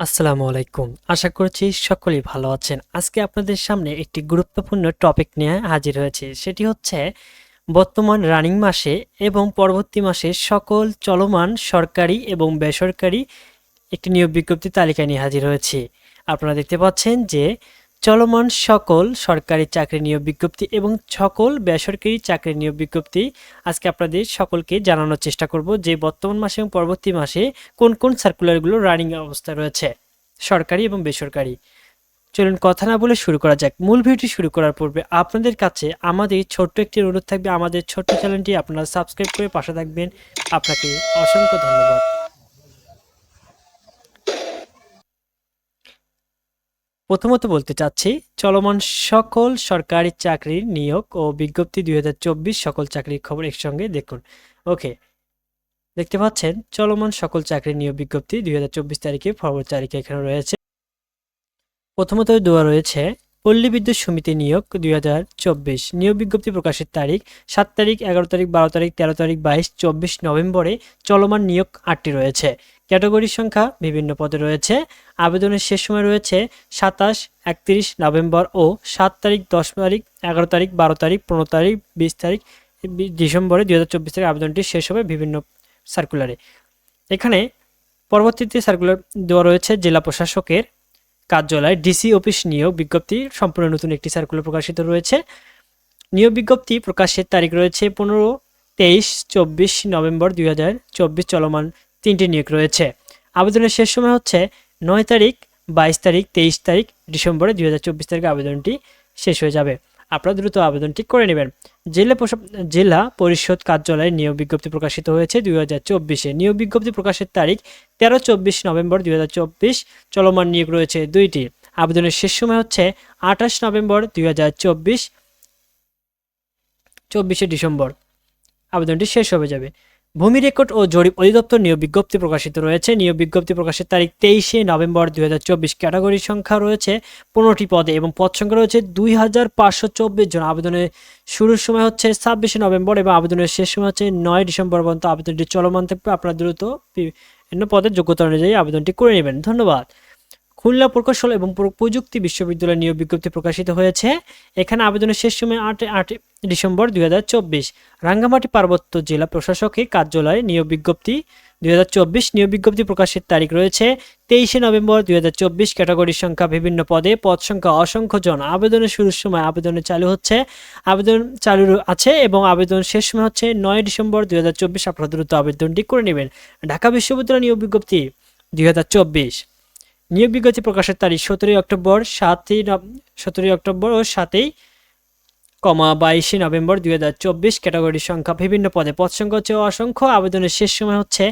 আসসালামু আলাইকুম। আশা করছি সকলেই ভালো আছেন। আজকে আপনাদের সামনে একটি গুরুত্বপূর্ণ টপিক নিয়ে হাজির হয়েছে। সেটি হচ্ছে বর্তমান রানিং মাসে এবং পরবর্তী মাসে সকল চলমান সরকারি এবং বেসরকারি একটি নিয়োগ বিজ্ঞপ্তি তালিকা নিয়ে হাজির হয়েছে। আপনারা দেখতে পাচ্ছেন যে চলমান সকল সরকারি চাকরি নিয়োগ বিজ্ঞপ্তি এবং সকল বেসরকারি চাকরি নিয়োগ বিজ্ঞপ্তি আজকে আপনাদের সকলকে জানানোর চেষ্টা করব যে বর্তমান মাসে এবং পরবর্তী মাসে কোন কোন সার্কুলারগুলো রানিং অবস্থায় রয়েছে, সরকারি এবং বেসরকারি। চলুন কথা না বলে শুরু করা যাক। মূল ভিডিওটি শুরু করার পূর্বে আপনাদের কাছে আমাদের ছোট্ট একটি অনুরোধ থাকবে। আমাদের ছোট্ট চ্যানেলটি আপনারা সাবস্ক্রাইব করে পাশে থাকবেন। আপনাকে অসংখ্য ধন্যবাদ। প্রথমত বলতে চাচ্ছি, চলমান সকল সরকারি চাকরির নিয়োগ ও বিজ্ঞপ্তি দুই সকল চাকরির খবর একসঙ্গে দেখুন। ওকে দেখতে পাচ্ছেন, চলমান সকল চাকরির নিয়োগ বিজ্ঞপ্তি দুই তারিখে ফরওয়ার্ড তারিখে এখানে রয়েছে। প্রথমত দেওয়া রয়েছে, পল্লী বিদ্যুৎ সমিতি নিয়োগ দুই হাজার চব্বিশ। নিয়োগ বিজ্ঞপ্তি প্রকাশের তারিখ সাত তারিখ, এগারো তারিখ, বারো তারিখ, তেরো তারিখ, বাইশ, চব্বিশ নভেম্বরে চলমান নিয়োগ আটটি রয়েছে। ক্যাটাগরির সংখ্যা বিভিন্ন পদে রয়েছে। আবেদনের শেষ সময় রয়েছে সাতাশ, একত্রিশ, নভেম্বর ও সাত তারিখ, দশ তারিখ, এগারো তারিখ, বারো তারিখ, পনেরো তারিখ, বিশ তারিখ ডিসেম্বরে দু হাজার চব্বিশ তারিখ আবেদনটি শেষ হবে বিভিন্ন সার্কুলারে এখানে পরবর্তীতে সার্কুলার দেওয়া রয়েছে জেলা প্রশাসকের কার্যালয়, ডিসি অফিস নিয়োগ বিজ্ঞপ্তি, সম্পূর্ণ নতুন একটি সার্কুলার প্রকাশিত রয়েছে। নিয়োগ বিজ্ঞপ্তি প্রকাশের তারিখ রয়েছে পনেরো, তেইশ, চব্বিশ নভেম্বর দুই হাজার চব্বিশ চলমান তিনটি নিয়োগ রয়েছে। আবেদনের শেষ সময় হচ্ছে নয় তারিখ, বাইশ তারিখ, তেইশ তারিখ ডিসেম্বরে দুই হাজার চব্বিশ তারিখে আবেদনটি শেষ হয়ে যাবে। আপনারা দ্রুত আবেদনটি করে নেবেন। জেলা জেলা পরিষদ কার্যালয়ে নিয়োগ বিজ্ঞপ্তি প্রকাশিত হয়েছে দুই হাজার চব্বিশে। নিয়োগ বিজ্ঞপ্তি প্রকাশের তারিখ তেরো চব্বিশ নভেম্বর দুই হাজার চব্বিশ। চলমান নিয়োগ রয়েছে দুইটি। আবেদনের শেষ সময় হচ্ছে আঠাশ নভেম্বর দুই হাজার চব্বিশ, চব্বিশে ডিসেম্বর। আবেদনটি শেষ হয়ে যাবে। ভূমি রেকর্ড ও জরিপ অধিদপ্তর নিয়োগ বিজ্ঞপ্তি প্রকাশিত রয়েছে। নিয়োগ বিজ্ঞপ্তি প্রকাশের তারিখ তেইশে নভেম্বর দুই হাজার চব্বিশ। ক্যাটাগরির সংখ্যা রয়েছে পনেরোটি পদে এবং পদ সংখ্যা রয়েছে দুই হাজার পাঁচশো চব্বিশ জন। আবেদনের শুরুর সময় হচ্ছে ছাব্বিশে নভেম্বর এবং আবেদনের শেষ সময় হচ্ছে নয় ডিসেম্বর পর্যন্ত। আবেদনটি চলমান থাকবে। আপনারা দ্রুত বিভিন্ন পদের যোগ্যতা অনুযায়ী আবেদনটি করে নেবেন। ধন্যবাদ। খুলনা প্রকৌশল এবং প্রযুক্তি বিশ্ববিদ্যালয় নিয়োগ বিজ্ঞপ্তি প্রকাশিত হয়েছে। এখানে আবেদনের শেষ সময় আট আট ডিসেম্বর দুই হাজার চব্বিশ। রাঙ্গামাটি পার্বত্য জেলা প্রশাসকের কার্যালয়ে নিয়োগ বিজ্ঞপ্তি দুই নিয়োগ বিজ্ঞপ্তি প্রকাশের তারিখ রয়েছে তেইশে নভেম্বর দুই হাজার চব্বিশ। ক্যাটাগরির সংখ্যা বিভিন্ন পদে, পদ সংখ্যা অসংখ্য জন। আবেদনের শুরুর সময় আবেদনে চালু হচ্ছে, আবেদন চালু আছে এবং আবেদন শেষ সময় হচ্ছে নয় ডিসেম্বর দুই আপনারা দ্রুত আবেদনটি করে নেবেন। ঢাকা বিশ্ববিদ্যালয় নিয়োগ বিজ্ঞপ্তি দুই হাজার চব্বিশ। নিয়োগ বিজ্ঞপ্তি প্রকাশের তারিখ সতেরোই অক্টোবর সাতই সতেরোই অক্টোবর ও সাতই কমা বাইশে নভেম্বর দুই হাজার চব্বিশ ক্যাটাগরির সংখ্যা বিভিন্ন পদে। পদ সংখ্যা হচ্ছে অসংখ্য। আবেদনের শেষ সময় হচ্ছে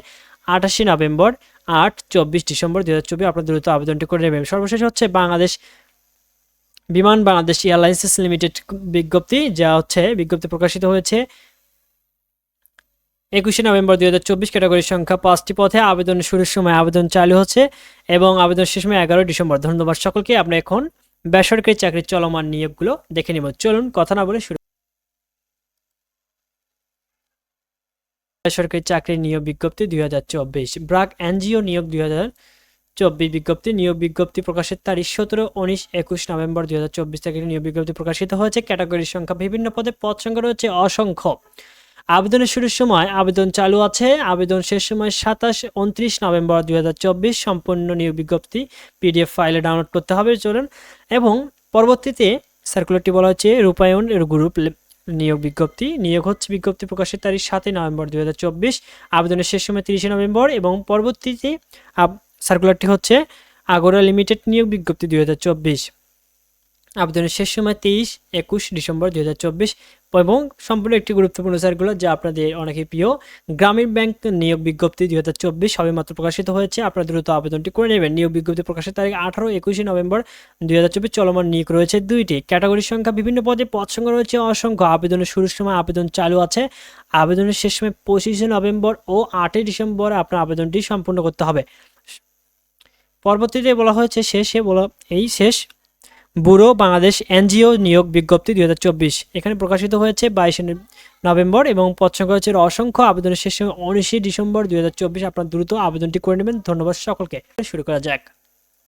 আঠাশে নভেম্বর আট চব্বিশ ডিসেম্বর দুই হাজার চব্বিশ। আপনার দ্রুত আবেদনটি করে নেবেন। সর্বশেষ হচ্ছে বাংলাদেশ বিমান বাংলাদেশ এয়ারলাইন্সেস লিমিটেড বিজ্ঞপ্তি, যা হচ্ছে বিজ্ঞপ্তি প্রকাশিত হয়েছে একুশে নভেম্বর দুই হাজার চব্বিশ ক্যাটাগরির সংখ্যা পাঁচটি পথে আবেদন শুরুর সময় আবেদন চালু হচ্ছে এবং আবেদন শেষ সময় এগারো ডিসেম্বর। ধন্যবাদ সকলকে, আমরা এখন বেসরকারি চাকরির চলমান নিয়োগগুলো দেখে নিব। চলুন কথা না বলে শুরু বেসরকারি চাকরির নিয়োগ বিজ্ঞপ্তি দুই হাজার চব্বিশ। ব্রাক এনজিও নিয়োগ দুই হাজার চব্বিশ বিজ্ঞপ্তি। নিয়োগ বিজ্ঞপ্তি প্রকাশের তারিখ সতেরো উনিশ একুশ নভেম্বর দুই হাজার চব্বিশ তারিখে নিয়োগ বিজ্ঞপ্তি প্রকাশিত হয়েছে। ক্যাটাগরির সংখ্যা বিভিন্ন পদে পদ সংখ্যা রয়েছে অসংখ্য। আবেদনের শুরুর সময় আবেদন চালু আছে। আবেদন শেষ সময় সাতাশ উনত্রিশ নভেম্বর দুই হাজার চব্বিশ সম্পূর্ণ নিয়োগ বিজ্ঞপ্তি পিডিএফ ফাইলে ডাউনলোড করতে হবে, চলুন। এবং পরবর্তীতে সার্কুলারটি বলা হচ্ছে রূপায়ণ গ্রুপ নিয়োগ বিজ্ঞপ্তি। নিয়োগ হচ্ছে বিজ্ঞপ্তি প্রকাশের তারিখ সাতই নভেম্বর দুই হাজার চব্বিশ, আবেদনের শেষ সময় তিরিশে নভেম্বর এবং পরবর্তীতে সার্কুলারটি হচ্ছে আগরা লিমিটেড নিয়োগ বিজ্ঞপ্তি দুই হাজার চব্বিশ। আবেদনের শেষ সময় তেইশ একুশ ডিসেম্বর দুই হাজার চব্বিশ। এবং সম্পূর্ণ একটি গুরুত্বপূর্ণ সার্কুলার যা আপনাদের অনেকে প্রিয়। গ্রামীণ ব্যাংক নিয়োগ বিজ্ঞপ্তি দুই হাজার চব্বিশ সবেমাত্র প্রকাশিত হয়েছে। আপনারা দ্রুত আবেদনটি করে নেবেন। নিয়োগ বিজ্ঞপ্তি প্রকাশের তারিখ আঠারো একুশে নভেম্বর দুই হাজার চব্বিশ। চলমান নিয়োগ রয়েছে দুইটি। ক্যাটাগরির সংখ্যা বিভিন্ন পদে পদ সংখ্যা রয়েছে। অসংখ্য আবেদনের শুরুর সময় আবেদন চালু আছে। আবেদনের শেষ সময় পঁচিশে নভেম্বর ও আটই ডিসেম্বর আপনার আবেদনটি সম্পূর্ণ করতে হবে। পরবর্তীতে বলা হয়েছে শেষে বলা এই শেষ ব্যুরো বাংলাদেশ এনজিও নিয়োগ বিজ্ঞপ্তি দুই হাজার চব্বিশ। এখানে প্রকাশিত হয়েছে বাইশে নভেম্বর এবং পদ হচ্ছে অসংখ্য আবেদনের শেষ সময় উনিশে ডিসেম্বর দুই হাজার চব্বিশ। আপনার দ্রুত আবেদনটি করে নেবেন। ধন্যবাদ সকলকে। শুরু করা যাক।